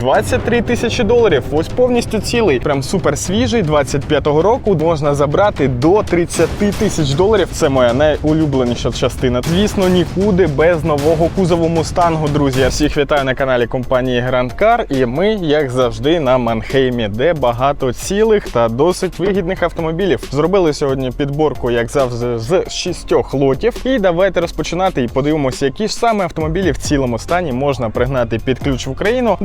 23 тисячі доларів. Ось повністю цілий. Прям супер свіжий. 25-го року можна забрати до 30 тисяч доларів. Це моя найулюбленіша частина. Звісно, нікуди без нового кузову мустангу, друзі. Я всіх вітаю на каналі компанії Grand Car. І ми, як завжди, на Манхеймі, де багато цілих та досить вигідних автомобілів. Зробили сьогодні підборку, як завжди, з шістьох лотів. І давайте розпочинати і подивимося, які ж саме автомобілі в цілому стані можна пригнати під ключ в Україну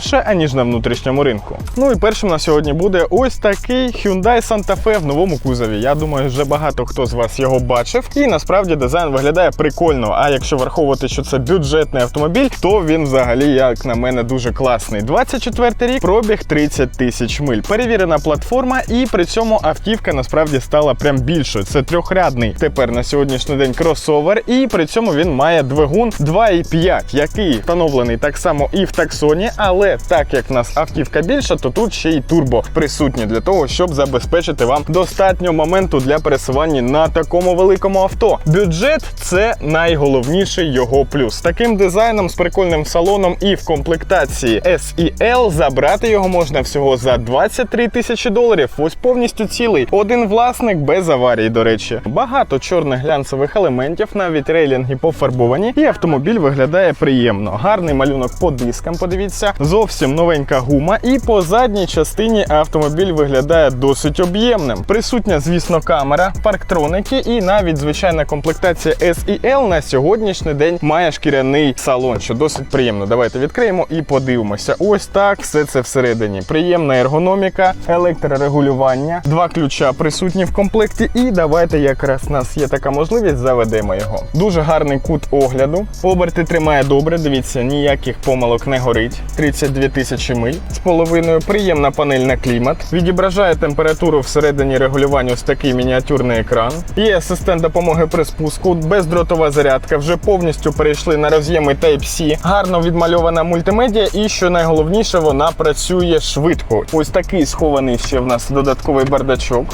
дешевше, аніж на внутрішньому ринку. Ну і першим на сьогодні буде ось такий Hyundai Santa Fe в новому кузові. Я думаю, вже багато хто з вас його бачив. І насправді дизайн виглядає прикольно. А якщо враховувати, що це бюджетний автомобіль, то він взагалі, як на мене, дуже класний. 24 рік, пробіг 30 тисяч миль. Перевірена платформа, і при цьому автівка насправді стала прям більшою. Це трьохрядний тепер на сьогоднішній день кросовер, і при цьому він має двигун 2,5, який встановлений так само і в таксоні, але так як в нас автівка більша, то тут ще й турбо присутні для того, щоб забезпечити вам достатньо моменту для пересування на такому великому авто. Бюджет це найголовніший його плюс. Таким дизайном, з прикольним салоном і в комплектації S і L забрати його можна всього за 23 тисячі доларів. Ось повністю цілий. Один власник без аварії, до речі. Багато чорних глянцевих елементів, навіть рейлінги пофарбовані, і автомобіль виглядає приємно. Гарний малюнок по дискам. Подивіться, зовсім новенька гума, і по задній частині автомобіль виглядає досить об'ємним. Присутня, звісно, камера, парктроники і навіть звичайна комплектація S на сьогоднішній день має шкіряний салон, що досить приємно. Давайте відкриємо і подивимося. Ось так все це всередині. Приємна ергономіка, електрорегулювання, два ключа присутні в комплекті. І давайте якраз у нас є така можливість, заведемо його. Дуже гарний кут огляду. Оберти тримає добре. Дивіться, ніяких помилок не горить. 30 2000 миль з половиною, приємна панель на клімат, відображає температуру всередині регулювання ось такий мініатюрний екран. Є асистент допомоги при спуску, бездротова зарядка, вже повністю перейшли на роз'єми Type-C, гарно відмальована мультимедіа, і що найголовніше, вона працює швидко. Ось такий схований ще в нас додатковий бардачок.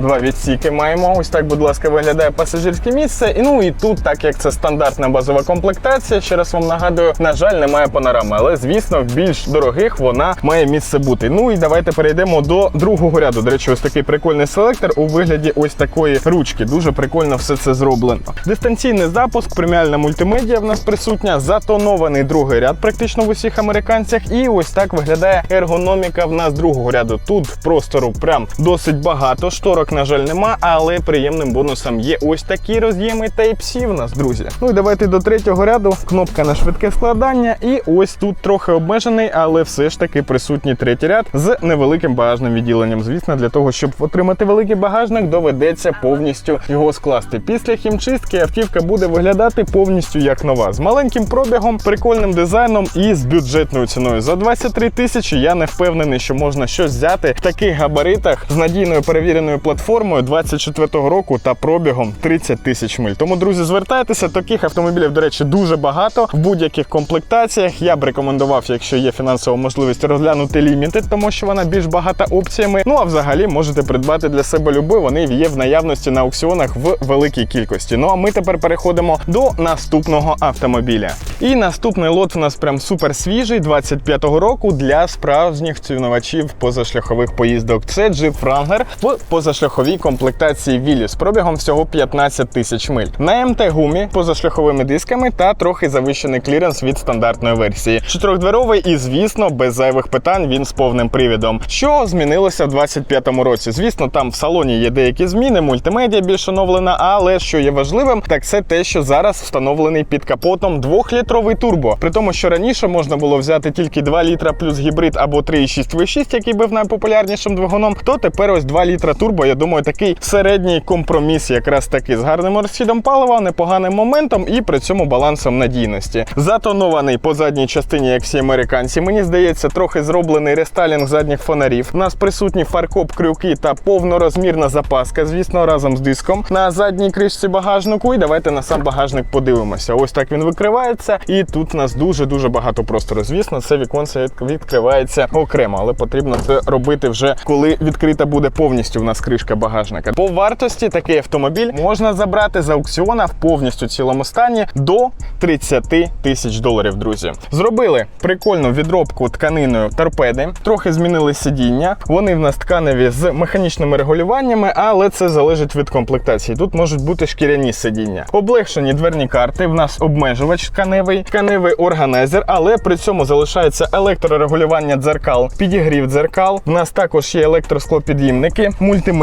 Два відсіки маємо. Ось так, будь ласка, виглядає пасажирське місце. І ну і тут, так як це стандартна базова комплектація, ще раз вам нагадую, на жаль, немає панорами, але звісно, в більш дорогих вона має місце бути. Ну і давайте перейдемо до другого ряду. До речі, ось такий прикольний селектор у вигляді ось такої ручки. Дуже прикольно все це зроблено. Дистанційний запуск, преміальна мультимедіа в нас присутня, затонований другий ряд, практично в усіх американцях. І ось так виглядає ергономіка в нас другого ряду. Тут простору прям досить багато. Шторок, на жаль, нема, але приємним бонусом є ось такі роз'єми Type-C в нас, друзі. Ну і давайте до третього ряду. Кнопка на швидке складання. І ось тут трохи обмежений, але все ж таки присутній третій ряд з невеликим багажним відділенням. Звісно, для того, щоб отримати великий багажник, доведеться повністю його скласти. Після хімчистки автівка буде виглядати повністю як нова, з маленьким пробігом, прикольним дизайном і з бюджетною ціною. За 23 тисячі я не впевнений, що можна щось взяти в таких габаритах з надійною перевіреною платформою 24-го року та пробігом 30 тисяч миль. Тому, друзі, звертайтеся. Таких автомобілів, до речі, дуже багато в будь-яких комплектаціях. Я б рекомендував, якщо є фінансова можливість, розглянути лімітед, тому що вона більш багата опціями. Ну а взагалі можете придбати для себе люби. Вони є в наявності на аукціонах в великій кількості. Ну а ми тепер переходимо до наступного автомобіля. І наступний лот у нас прям супер свіжий 25-го року для справжніх цінувачів позашляхових поїздок. Це Jeep Wrangler в позашляховій комплектації Вілі з пробігом всього 15 тисяч миль. На МТ гумі позашляховими дисками та трохи завищений кліренс від стандартної версії. Чотирьохдверовий і, звісно, без зайвих питань він з повним привідом. Що змінилося в 25-му році? Звісно, там в салоні є деякі зміни, мультимедіа більш оновлена, але що є важливим, так це те, що зараз встановлений під капотом 2-літровий турбо. При тому, що раніше можна було взяти тільки 2 літра плюс гібрид або 3,6 V6, який був найпопулярнішим двигуном, то тепер ось 2 літра турбо, я думаю, такий середній компроміс, якраз таки з гарним розхідом палива, непоганим моментом і при цьому балансом надійності. Затонований по задній частині, як всі американці. Мені здається, трохи зроблений рестайлінг задніх фонарів. У нас присутні фаркоп крюки та повнорозмірна запаска, звісно, разом з диском на задній кришці багажнику. І давайте на сам багажник подивимося. Ось так він викривається, і тут у нас дуже дуже багато простору. Звісно, це віконце відкривається окремо, але потрібно це робити вже коли відкрита буде повністю в нас кришка кришка багажника. По вартості такий автомобіль можна забрати з аукціона в повністю цілому стані до 30 тисяч доларів, друзі. Зробили прикольну відробку тканиною торпеди, трохи змінили сидіння. Вони в нас тканеві з механічними регулюваннями, але це залежить від комплектації. Тут можуть бути шкіряні сидіння. Облегшені дверні карти. В нас обмежувач тканевий, тканевий органайзер, але при цьому залишається електрорегулювання дзеркал, підігрів дзеркал. В нас також є електросклопід'ємники,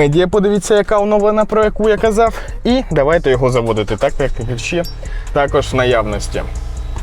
мультимедія. Подивіться, яка оновлена, про яку я казав. І давайте його заводити, так як ще також в наявності.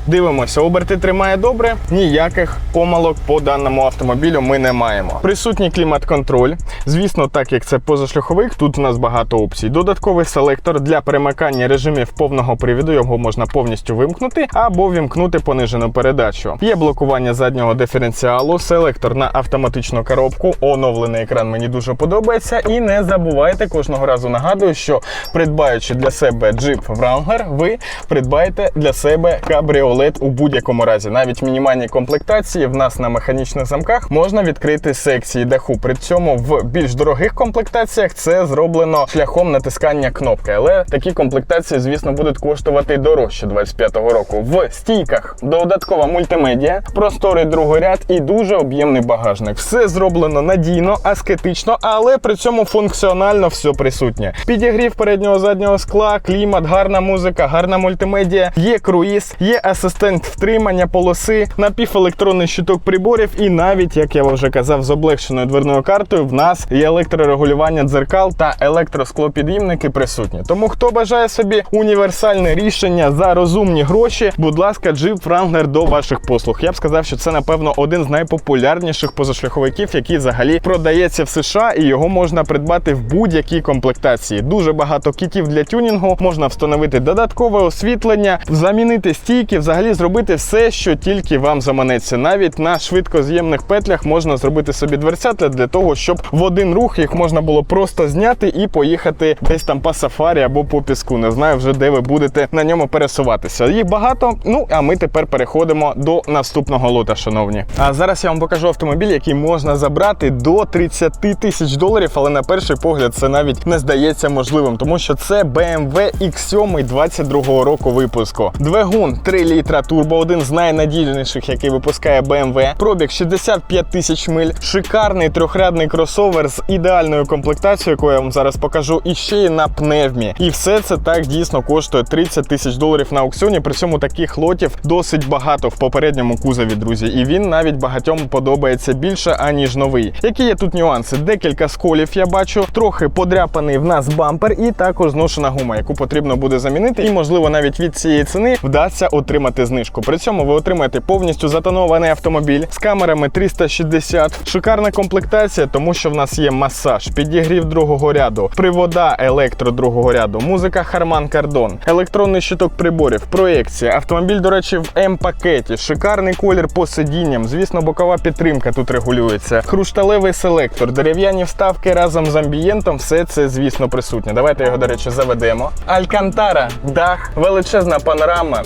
Дивимося, оберти тримає добре, ніяких помилок по даному автомобілю ми не маємо. Присутній клімат-контроль. Звісно, так як це позашляховик, тут у нас багато опцій. Додатковий селектор для перемикання режимів повного привіду, його можна повністю вимкнути або вімкнути понижену передачу. Є блокування заднього диференціалу, селектор на автоматичну коробку. Оновлений екран мені дуже подобається. І не забувайте кожного разу нагадую, що придбаючи для себе Jeep Wrangler, ви придбаєте для себе кабріолет у будь-якому разі. Навіть в мінімальній комплектації в нас на механічних замках можна відкрити секції даху. При цьому в більш дорогих комплектаціях це зроблено шляхом натискання кнопки. Але такі комплектації, звісно, будуть коштувати дорожче 25-го року. В стійках додаткова мультимедіа, просторий другий ряд і дуже об'ємний багажник. Все зроблено надійно, аскетично, але при цьому функціонально все присутнє. Підігрів переднього заднього скла, клімат, гарна музика, гарна мультимедіа, є круїз, є асистент втримання полоси, напівелектронний щиток приборів, і навіть, як я вже казав, з облегшеною дверною картою в нас є електрорегулювання дзеркал та електросклопід'ємники присутні. Тому хто бажає собі універсальне рішення за розумні гроші, будь ласка, Jeep Wrangler до ваших послуг. Я б сказав, що це напевно один з найпопулярніших позашляховиків, який взагалі продається в США, і його можна придбати в будь-якій комплектації. Дуже багато кітів для тюнінгу, можна встановити додаткове освітлення, замінити стійки, взагалі зробити все, що тільки вам заманеться. Навіть на швидкоз'ємних петлях можна зробити собі дверцята для того, щоб в один рух їх можна було просто зняти і поїхати десь там по сафарі або по піску. Не знаю вже де ви будете на ньому пересуватися. Їх багато. Ну а ми тепер переходимо до наступного лота, шановні. А зараз я вам покажу автомобіль, який можна забрати до 30 тисяч доларів, але на перший погляд це навіть не здається можливим, тому що це BMW X7 22-го року випуску. Двигун 3 літра турбо, один з найнадійніших, який випускає BMW. Пробіг 65 тисяч миль. Шикарний трьохрядний кросовер з ідеальною комплектацією, яку я вам зараз покажу, і ще й на пневмі. І все це так дійсно коштує 30 тисяч доларів на аукціоні. При цьому таких лотів досить багато в попередньому кузові, друзі. І він навіть багатьом подобається більше, аніж новий. Які є тут нюанси? Декілька сколів я бачу, трохи подряпаний в нас бампер, і також зношена гума, яку потрібно буде замінити. І, можливо, навіть від цієї ціни вдасться отримати знижку. При цьому ви отримаєте повністю затонований автомобіль з камерами 360. Шикарна комплектація, тому що в нас є масаж, підігрів другого ряду, привода електро другого ряду, музика Harman Kardon, електронний щиток приборів, проекція. Автомобіль, до речі, в М-пакеті, шикарний колір по сидінням. Звісно, бокова підтримка тут регулюється. Хрушталевий селектор, дерев'яні вставки разом з амбієнтом. Все це, звісно, присутнє. Давайте його, до речі, заведемо. Алькантара, дах, величезна панорама,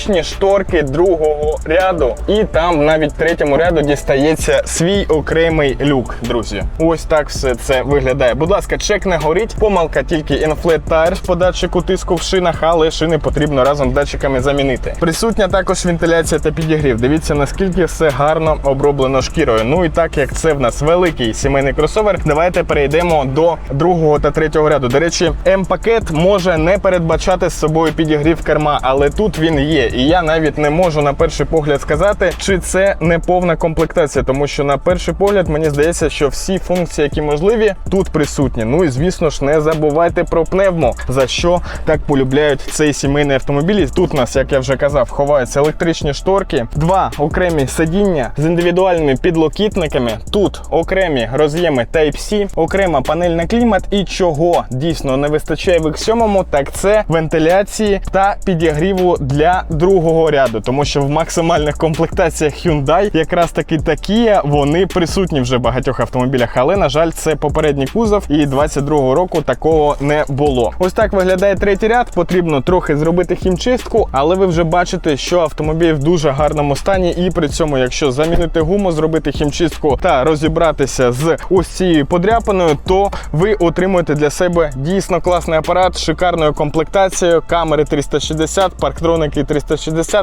електричні шторки другого ряду. І там навіть в третьому ряду дістається свій окремий люк, друзі. Ось так все це виглядає. Будь ласка, чек не горить. Помилка тільки Inflate Tires по датчику тиску в шинах, але шини потрібно разом з датчиками замінити. Присутня також вентиляція та підігрів. Дивіться, наскільки все гарно оброблено шкірою. Ну і так як це в нас великий сімейний кросовер, давайте перейдемо до другого та третього ряду. До речі, М-пакет може не передбачати з собою підігрів керма, але тут він є. І я навіть не можу на перший погляд сказати, чи це не повна комплектація, тому що на перший погляд мені здається, що всі функції, які можливі, тут присутні. Ну і звісно ж, не забувайте про пневмо, за що так полюбляють цей сімейний автомобіль. Тут у нас, як я вже казав, ховаються електричні шторки, два окремі сидіння з індивідуальними підлокітниками. Тут окремі роз'єми Type-C, окрема панель на клімат. І чого дійсно не вистачає в X7, так це вентиляції та підігріву для другого ряду, тому що в максимальних комплектаціях Hyundai якраз таки такі вони присутні вже в багатьох автомобілях. Але на жаль, це попередній кузов, і 22-го року такого не було. Ось так виглядає третій ряд. Потрібно трохи зробити хімчистку, але ви вже бачите, що автомобіль в дуже гарному стані, і при цьому, якщо замінити гуму, зробити хімчистку та розібратися з ось цією подряпиною, то ви отримуєте для себе дійсно класний апарат з шикарною комплектацією, камери 360, парктроники 360,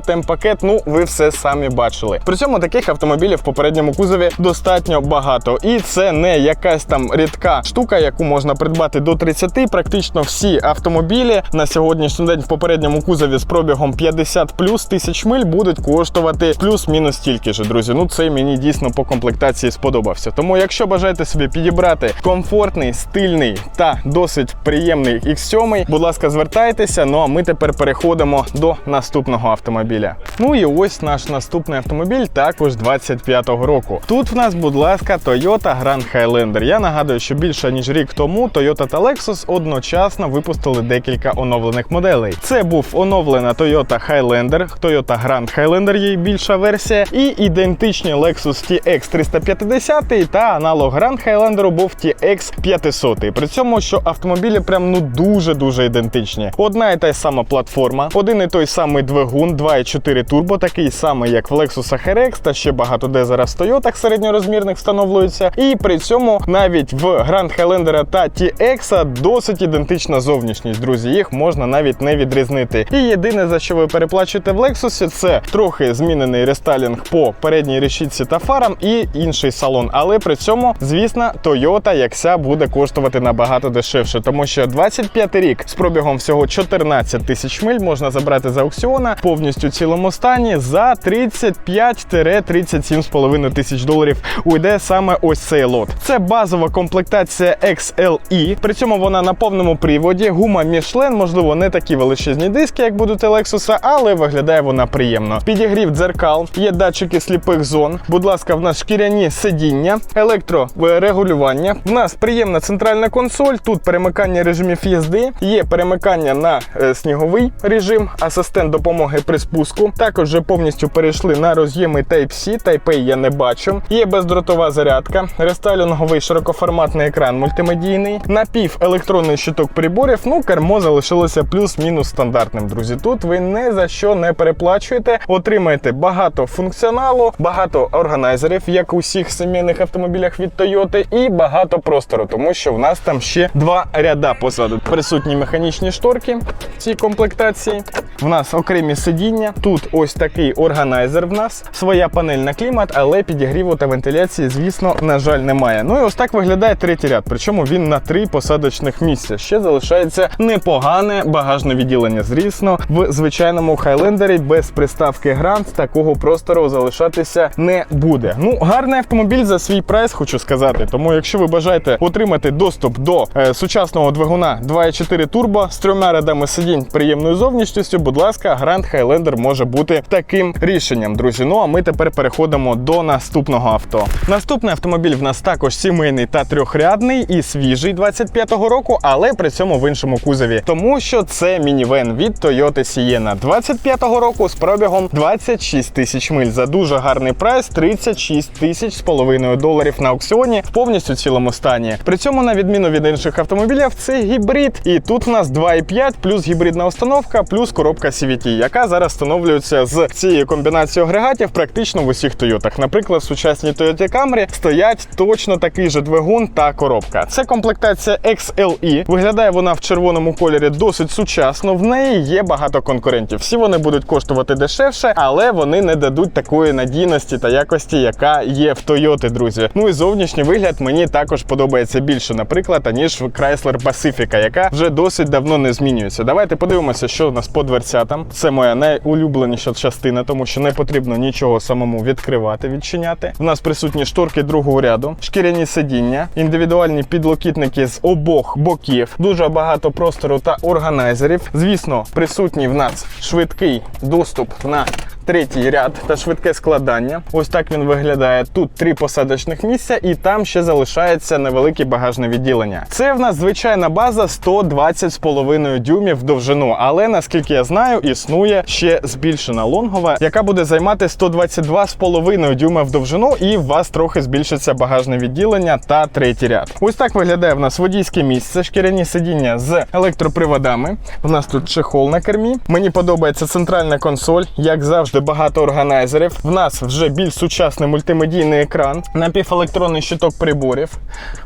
М-пакет. Ну, ви все самі бачили. При цьому таких автомобілів в попередньому кузові достатньо багато, і це не якась там рідка штука, яку можна придбати до 30. Практично всі автомобілі на сьогоднішній день в попередньому кузові з пробігом 50 плюс тисяч миль будуть коштувати плюс-мінус стільки ж, друзі. Ну це мені дійсно по комплектації сподобався. Тому, якщо бажаєте собі підібрати комфортний, стильний та досить приємний X7, будь ласка, звертайтеся. Ну а ми тепер переходимо до наступного автомобіля. Ну і ось наш наступний автомобіль, також 25-го року. Тут в нас, будь ласка, Toyota Grand Highlander. Я нагадую, що більше ніж рік тому Toyota та Lexus одночасно випустили декілька оновлених моделей. Це був оновлена Toyota Highlander, Toyota Grand Highlander її більша версія, і ідентичні Lexus TX 350 та аналог Grand Highlander був TX 500. При цьому, що автомобілі прям ну дуже дуже ідентичні. Одна і та й сама платформа, один і той самий двигун, 2,4 турбо, такий самий, як в Lexus RX, та ще багато де зараз в Toyota середньорозмірних встановлюється. І при цьому навіть в Grand Highlander та TX досить ідентична зовнішність, друзі. Їх можна навіть не відрізнити. І єдине за що ви переплачуєте в Lexus, це трохи змінений рестайлінг по передній решітці та фарам і інший салон. Але при цьому, звісно, Toyota як ся буде коштувати набагато дешевше, тому що 25 рік з пробігом всього 14 тисяч миль можна забрати з аукціона повністю цілому стані за 35-37,5 тисяч доларів. Уйде саме ось цей лот. Це базова комплектація XLE. При цьому вона на повному приводі. Гума Michelin, можливо, не такі величезні диски, як будуть у Lexus, але виглядає вона приємно. Підігрів дзеркал, є датчики сліпих зон. Будь ласка, в нас шкіряні сидіння, електрорегулювання. В нас приємна центральна консоль. Тут перемикання режимів їзди, є перемикання на е, сніговий режим, асистент допомоги при спуску. Також вже повністю перейшли на роз'єми Type-C, Type-A я не бачу. Є бездротова зарядка, рестайлінговий широкоформатний екран мультимедійний, напів електронний щиток приборів. Ну, кермо залишилося плюс-мінус стандартним, друзі. Тут ви не за що не переплачуєте, отримаєте багато функціоналу, багато органайзерів, як у всіх сімейних автомобілях від Toyota, і багато простору, тому що в нас там ще два ряда позаду. Присутні механічні шторки в цій комплектації. В нас окремі сидіння. Тут ось такий органайзер в нас, своя панель на клімат, але підігріву та вентиляції, звісно, на жаль, немає. Ну і ось так виглядає третій ряд. Причому він на три посадочних місця. Ще залишається непогане багажне відділення. Звісно, в звичайному хайлендері без приставки Grand такого простору залишатися не буде. Ну, гарний автомобіль за свій прайс, хочу сказати. Тому, якщо ви бажаєте отримати доступ до е, сучасного двигуна 2.4 турбо з трьома рядами сидінь приємною зовнішністю, будь ласка, Grand Highlander може бути таким рішенням, друзі. Ну а ми тепер переходимо до наступного авто. Наступний автомобіль в нас також сімейний та трьохрядний і свіжий 25-го року, але при цьому в іншому кузові, тому що це мінівен від Toyota Sienna 25-го року з пробігом 26 тисяч миль за дуже гарний прайс 36 тисяч з половиною доларів на аукціоні в повністю цілому стані. При цьому, на відміну від інших автомобілів, це гібрид. І тут в нас 2,5 плюс гібридна установка, плюс коробка CVT, яка зараз встановлюється з цією комбінацією агрегатів практично в усіх Тойотах. Наприклад, в сучасній Toyota Camry стоять точно такий же двигун та коробка. Це комплектація XLE. Виглядає вона в червоному кольорі досить сучасно. В неї є багато конкурентів. Всі вони будуть коштувати дешевше, але вони не дадуть такої надійності та якості, яка є в Toyota, друзі. Ну і зовнішній вигляд мені також подобається більше, наприклад, аніж в Chrysler Pacifica, яка вже досить давно не змінюється. Давайте подивимося, що у нас по дверцятам. Це моя найулюбленіша частина, тому що не потрібно нічого самому відкривати, відчиняти. У нас присутні шторки другого ряду, шкіряні сидіння, індивідуальні підлокітники з обох боків, дуже багато простору та органайзерів. Звісно, присутній в нас швидкий доступ на третій ряд та швидке складання. Ось так він виглядає. Тут три посадочних місця, і там ще залишається невелике багажне відділення. Це в нас звичайна база 120,5 дюймів в довжину, але наскільки я знаю, існує ще збільшена лонгова, яка буде займати 122,5 дюйма в довжину, і у вас трохи збільшиться багажне відділення та третій ряд. Ось так виглядає в нас водійське місце, шкіряні сидіння з електроприводами. В нас тут чехол на кермі. Мені подобається центральна консоль, як завжди, багато органайзерів. В нас вже більш сучасний мультимедійний екран, напівелектронний щиток приборів.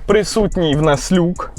Присутній в нас люк.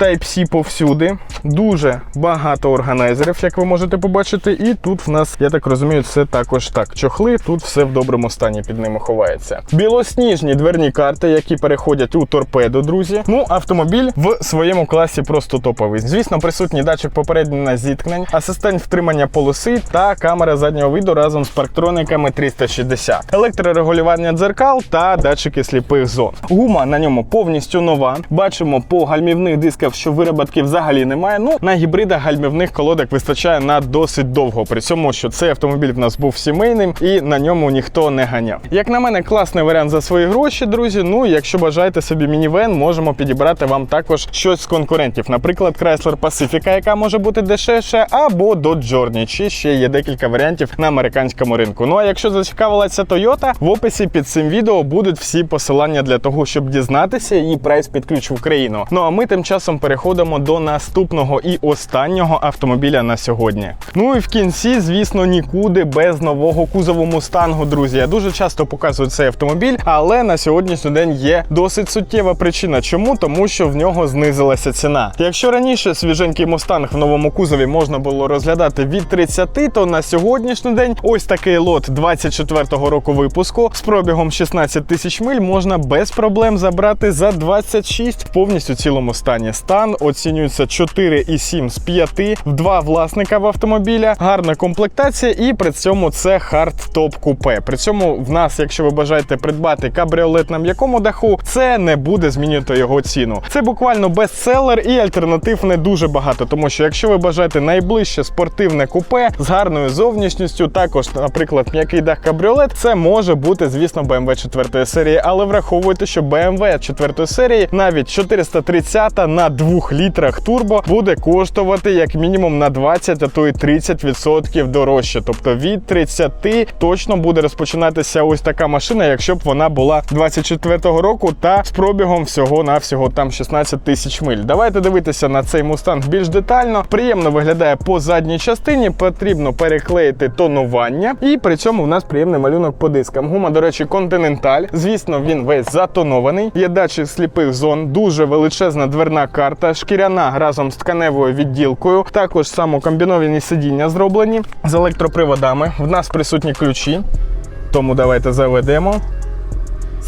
Type-C повсюди. Дуже багато органайзерів, як ви можете побачити. І тут в нас, я так розумію, це також так. Чохли, тут все в доброму стані під ними ховається. Білосніжні дверні карти, які переходять у торпеду, друзі. Ну, автомобіль в своєму класі просто топовий. Звісно, присутній датчик попереднього зіткнень, асистент втримання полоси та камера заднього виду разом з парктрониками 360, електрорегулювання дзеркал та датчики сліпих зон. Гума на ньому повністю нова. Бачимо по гальмівних дисках, що вироботки взагалі немає. Ну на гібридах гальмівних колодок вистачає на досить довго. При цьому, що цей автомобіль в нас був сімейним і на ньому ніхто не ганяв. Як на мене, класний варіант за свої гроші, друзі. Ну, якщо бажаєте собі мінівен, можемо підібрати вам також щось з конкурентів. Наприклад, Chrysler Pacifica, яка може бути дешевше, або Dodge Journey, чи ще є декілька варіантів на американському ринку. Ну а якщо зацікавилася Toyota, в описі під цим відео будуть всі посилання для того, щоб дізнатися її прайс під ключ в Україну. Ну а ми тим часом переходимо до наступного і останнього автомобіля на сьогодні. Ну і в кінці, звісно, нікуди без нового кузову мустангу, друзі. Я дуже часто показую цей автомобіль, але на сьогоднішній день є досить суттєва причина. Чому? Тому що в нього знизилася ціна. Якщо раніше свіженький мустанг в новому кузові можна було розглядати від 30, то на сьогоднішній день ось такий лот 24-го року випуску з пробігом 16 тисяч миль можна без проблем забрати за 26 в повністю цілому стані. Стан оцінюється 4,7 з 5, в два власника в автомобіля, гарна комплектація, і при цьому це хард топ купе. При цьому в нас, якщо ви бажаєте придбати кабріолет на м'якому даху, це не буде змінювати його ціну. Це буквально бестселер і альтернатив не дуже багато, тому що якщо ви бажаєте найближче спортивне купе з гарною зовнішністю, також, наприклад, м'який дах кабріолет, це може бути, звісно, BMW 4 серії, але враховуйте, що BMW 4 серії навіть 430 на 2 літрах турбо буде коштувати як мінімум на 20, а то й 30% дорожче. Тобто від 30 точно буде розпочинатися ось така машина, якщо б вона була 24-го року та з пробігом всього-навсього там 16 тисяч миль. Давайте дивитися на цей мустанг більш детально. Приємно виглядає по задній частині, потрібно переклеїти тонування, і при цьому в нас приємний малюнок по дискам. Гума, до речі, Continental. Звісно, він весь затонований. Є датчик сліпих зон, дуже величезна дверна карта, шкіряна разом з тканевою відділкою. Також самокомбіновані сидіння зроблені з електроприводами. В нас присутні ключі, тому давайте заведемо.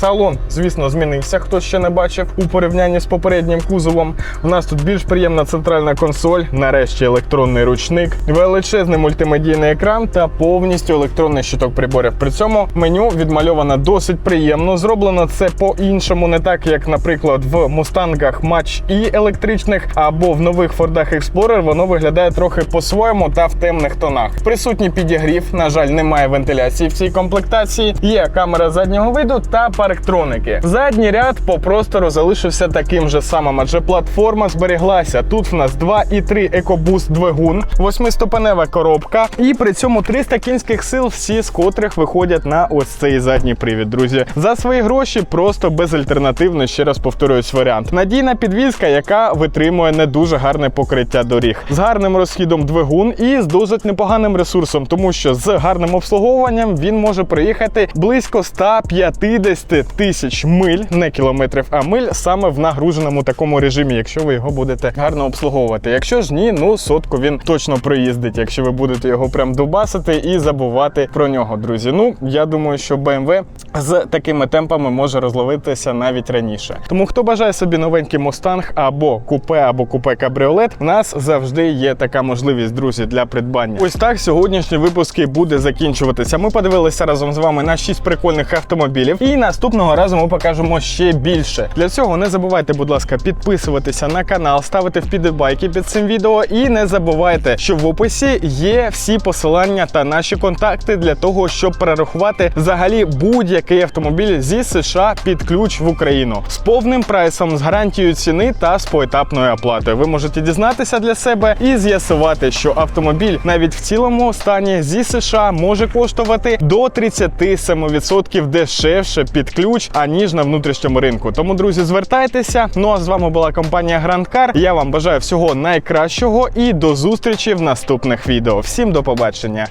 Салон, звісно, змінився, хто ще не бачив у порівнянні з попереднім кузовом. У нас тут більш приємна центральна консоль, нарешті електронний ручник, величезний мультимедійний екран та повністю електронний щиток приборів. При цьому меню відмальовано досить приємно. Зроблено це по-іншому, не так як, наприклад, в мустангах Match і електричних або в нових Фордах Explorer воно виглядає трохи по-своєму та в темних тонах. Присутній підігрів, на жаль, немає вентиляції в цій комплектації. Є камера заднього виду та парктроники. Задній ряд по простору залишився таким же самим, адже платформа зберіглася. Тут в нас 2,3 EcoBoost двигун, восьмиступенева коробка, і при цьому 300 кінських сил, всі з котрих виходять на ось цей задній привід. Друзі, за свої гроші просто безальтернативно. Ще раз повторюсь варіант. Надійна підвізка, яка витримує не дуже гарне покриття доріг, з гарним розхідом двигун і з досить непоганим ресурсом, тому що з гарним обслуговуванням він може проїхати близько 150 тисяч миль, не кілометрів, а миль саме в нагруженому такому режимі, якщо ви його будете гарно обслуговувати. Якщо ж ні, ну сотку він точно проїздить, якщо ви будете його прям дубасити і забувати про нього, друзі. Ну я думаю, що BMW з такими темпами може розловитися навіть раніше. Тому хто бажає собі новенький Мустанг або купе, або купе кабріолет, в нас завжди є така можливість, друзі, для придбання. Ось так сьогоднішній випуск і буде закінчуватися. Ми подивилися разом з вами на 6 прикольних автомобілів. І наступний наступного разу ми покажемо ще більше. Для цього не забувайте, будь ласка, підписуватися на канал, ставити вподобайки під цим відео. І не забувайте, що в описі є всі посилання та наші контакти для того, щоб перерахувати взагалі будь-який автомобіль зі США під ключ в Україну з повним прайсом, з гарантією ціни та з поетапною оплатою. Ви можете дізнатися для себе і з'ясувати, що автомобіль навіть в цілому стані зі США може коштувати до 37% дешевше під ключ, аніж на внутрішньому ринку. Тому, друзі, звертайтеся. Ну а з вами була компанія Grand Car. Я вам бажаю всього найкращого і до зустрічі в наступних відео. Всім до побачення.